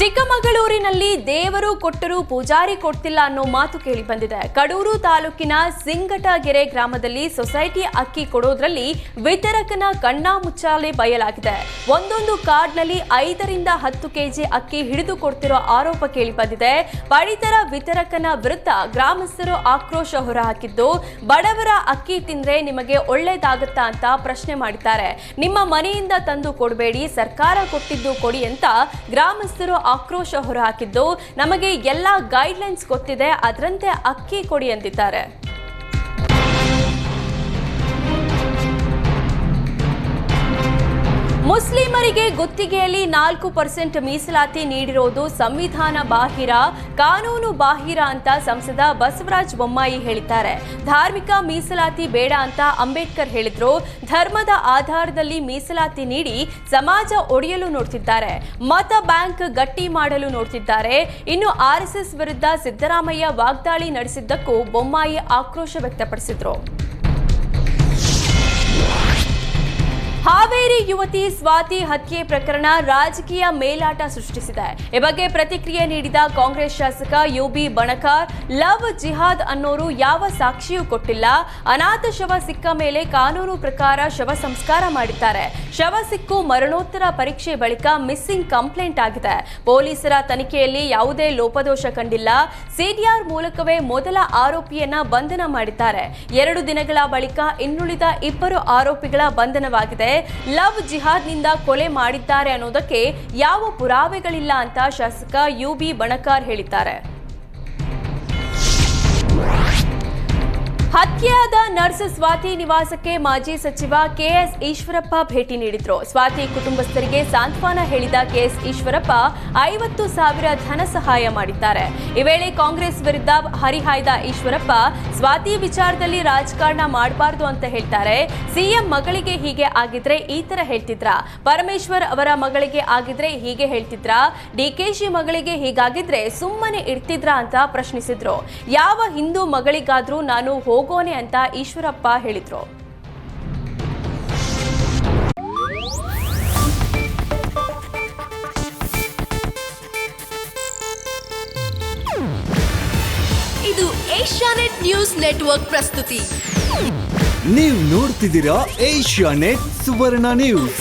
ಚಿಕ್ಕಮಗಳೂರಿನಲ್ಲಿ ದೇವರು ಕೊಟ್ಟರೂ ಪೂಜಾರಿ ಕೊಡ್ತಿಲ್ಲ ಅನ್ನೋ ಮಾತು ಕೇಳಿ ಬಂದಿದೆ. ಕಡೂರು ತಾಲೂಕಿನ ಸಿಂಗಟಗೆರೆ ಗ್ರಾಮದಲ್ಲಿ ಸೊಸೈಟಿ ಅಕ್ಕಿ ಕೊಡೋದ್ರಲ್ಲಿ ವಿತರಕನ ಕಣ್ಣ ಮುಚ್ಚಾಲೆ ಬಯಲಾಗಿದೆ. ಒಂದೊಂದು ಕಾರ್ಡ್ನಲ್ಲಿ ಐದರಿಂದ ಹತ್ತು ಕೆಜಿ ಅಕ್ಕಿ ಹಿಡಿದು ಕೊಡ್ತಿರೋ ಆರೋಪ ಕೇಳಿ ಬಂದಿದೆ. ಪಡಿತರ ವಿತರಕನ ವಿರುದ್ಧ ಗ್ರಾಮಸ್ಥರು ಆಕ್ರೋಶ ಹೊರಹಾಕಿದ್ದು, ಬಡವರ ಅಕ್ಕಿ ತಿಂದ್ರೆ ನಿಮಗೆ ಒಳ್ಳೇದಾಗತ್ತಾ ಅಂತ ಪ್ರಶ್ನೆ ಮಾಡಿದ್ದಾರೆ. ನಿಮ್ಮ ಮನೆಯಿಂದ ತಂದು ಕೊಡಬೇಡಿ, ಸರ್ಕಾರ ಕೊಟ್ಟಿದ್ದು ಕೊಡಿ ಅಂತ ಗ್ರಾಮಸ್ಥರು ಆಕ್ರೋಶ ಹೊರಹಾಕಿದ್ದು ನಮಗೆ ಎಲ್ಲ ಗೈಡ್ಲೈನ್ಸ್ ಗೊತ್ತಿದೆ ಅದರಂತೆ ಅಕ್ಕಿ ಕೊಡಿ ಎಂದಿದ್ದಾರೆ ಮುಸ್ಲಿಮರಿಗೆ ಗುತ್ತಿಗೆಯಲ್ಲಿ ನಾಲ್ಕು ಪರ್ಸೆಂಟ್ ಮೀಸಲಾತಿ ನೀಡಿರೋದು ಸಂವಿಧಾನ ಬಾಹಿರ, ಕಾನೂನು ಬಾಹಿರ ಅಂತ ಸಂಸದ ಬಸವರಾಜ ಬೊಮ್ಮಾಯಿ ಹೇಳಿದ್ದಾರೆ. ಧಾರ್ಮಿಕ ಮೀಸಲಾತಿ ಬೇಡ ಅಂತ ಅಂಬೇಡ್ಕರ್ ಹೇಳಿದ್ರು. ಧರ್ಮದ ಆಧಾರದಲ್ಲಿ ಮೀಸಲಾತಿ ನೀಡಿ ಸಮಾಜ ಒಡೆಯಲು ನೋಡ್ತಿದ್ದಾರೆ. ಮತ ಬ್ಯಾಂಕ್ ಗಟ್ಟಿ ಮಾಡಲು ನೋಡ್ತಿದ್ದಾರೆ. ಇನ್ನು ಆರ್ಎಸ್ಎಸ್ ವಿರುದ್ಧ ಸಿದ್ದರಾಮಯ್ಯ ವಾಗ್ದಾಳಿ ನಡೆಸಿದ್ದಕ್ಕೂ ಬೊಮ್ಮಾಯಿ ಆಕ್ರೋಶ ವ್ಯಕ್ತಪಡಿಸಿದ್ರು. ಹಾವೇರಿ ಯುವತಿ ಸ್ವಾತಿ ಹತ್ಯೆ ಪ್ರಕರಣ ರಾಜಕೀಯ ಮೇಲಾಟ ಸೃಷ್ಟಿಸಿದೆ. ಈ ಬಗ್ಗೆ ಪ್ರತಿಕ್ರಿಯೆ ನೀಡಿದ ಕಾಂಗ್ರೆಸ್ ಶಾಸಕ ಯುಬಿ ಬಣಕಾರ್, ಲವ್ ಜಿಹಾದ್ ಅನ್ನೋರು ಯಾವ ಸಾಕ್ಷಿಯೂ ಕೊಟ್ಟಿಲ್ಲ. ಅನಾಥ ಶವ ಸಿಕ್ಕ ಮೇಲೆ ಕಾನೂನು ಪ್ರಕಾರ ಶವ ಸಂಸ್ಕಾರ ಮಾಡಿದ್ದಾರೆ. ಶವ ಸಿಕ್ಕು ಮರಣೋತ್ತರ ಪರೀಕ್ಷೆ ಬಳಿಕ ಮಿಸ್ಸಿಂಗ್ ಕಂಪ್ಲೇಂಟ್ ಆಗಿದೆ. ಪೊಲೀಸರ ತನಿಖೆಯಲ್ಲಿ ಯಾವುದೇ ಲೋಪದೋಷ ಕಂಡಿಲ್ಲ. ಸಿಡಿಆರ್ ಮೂಲಕವೇ ಮೊದಲ ಆರೋಪಿಯನ್ನ ಬಂಧನ ಮಾಡಿದ್ದಾರೆ. ಎರಡು ದಿನಗಳ ಬಳಿಕ ಇನ್ನುಳಿದ ಇಬ್ಬರು ಆರೋಪಿಗಳ ಬಂಧನವಾಗಿದೆ. ಲವ್ ಜಿಹಾದ್ನಿಂದ ಕೊಲೆ ಮಾಡಿದ್ದಾರೆ ಅನ್ನೋದಕ್ಕೆ ಯಾವ ಪುರಾವೆಗಳಿಲ್ಲ ಅಂತ ಶಾಸಕ ಯುಬಿ ಬಣಕಾರ್ ಹೇಳಿದ್ದಾರೆ. ಹತ್ಯೆಯಾದ ನರ್ಸ್ ಸ್ವಾತಿ ನಿವಾಸಕ್ಕೆ ಮಾಜಿ ಸಚಿವ ಕೆಎಸ್ ಈಶ್ವರಪ್ಪ ಭೇಟಿ ನೀಡಿದ್ರು. ಸ್ವಾತಿ ಕುಟುಂಬಸ್ಥರಿಗೆ ಸಾಂತ್ವನ ಹೇಳಿದ ಕೆಎಸ್ ಈಶ್ವರಪ್ಪ ಐವತ್ತು ಸಾವಿರ ಧನ ಸಹಾಯ ಮಾಡಿದ್ದಾರೆ. ಈ ವೇಳೆ ಕಾಂಗ್ರೆಸ್ ವಿರುದ್ಧ ಹರಿಹಾಯ್ದ ಈಶ್ವರಪ್ಪ, ಸ್ವಾತಿ ವಿಚಾರದಲ್ಲಿ ರಾಜಕಾರಣ ಮಾಡಬಾರ್ದು ಅಂತ ಹೇಳ್ತಾರೆ. ಸಿಎಂ ಮಗಳಿಗೆ ಹೀಗೆ ಆಗಿದ್ರೆ ಈ ತರ ಹೇಳ್ತಿದ್ರ? ಪರಮೇಶ್ವರ್ ಅವರ ಮಗಳಿಗೆ ಆಗಿದ್ರೆ ಹೀಗೆ ಹೇಳ್ತಿದ್ರ? ಡಿಕೆಶಿ ಮಗಳಿಗೆ ಹೀಗಾಗಿದ್ರೆ ಸುಮ್ಮನೆ ಇರ್ತಿದ್ರ ಅಂತ ಪ್ರಶ್ನಿಸಿದ್ರು. ಯಾವ ಹಿಂದೂ ಮಗಳಿಗಾದ್ರೂ ನಾನು ಹೋಗೋನೆ ಅಂತ ಈಶ್ವರಪ್ಪ ಹೇಳಿದ್ರು. ಇದು ಏಷ್ಯಾನೆಟ್ ನ್ಯೂಸ್ ನೆಟ್ವರ್ಕ್ ಪ್ರಸ್ತುತಿ. ನೀವು ನೋಡ್ತಿದ್ದೀರಾ ಏಷ್ಯಾ ನೆಟ್ ಸುವರ್ಣ ನ್ಯೂಸ್.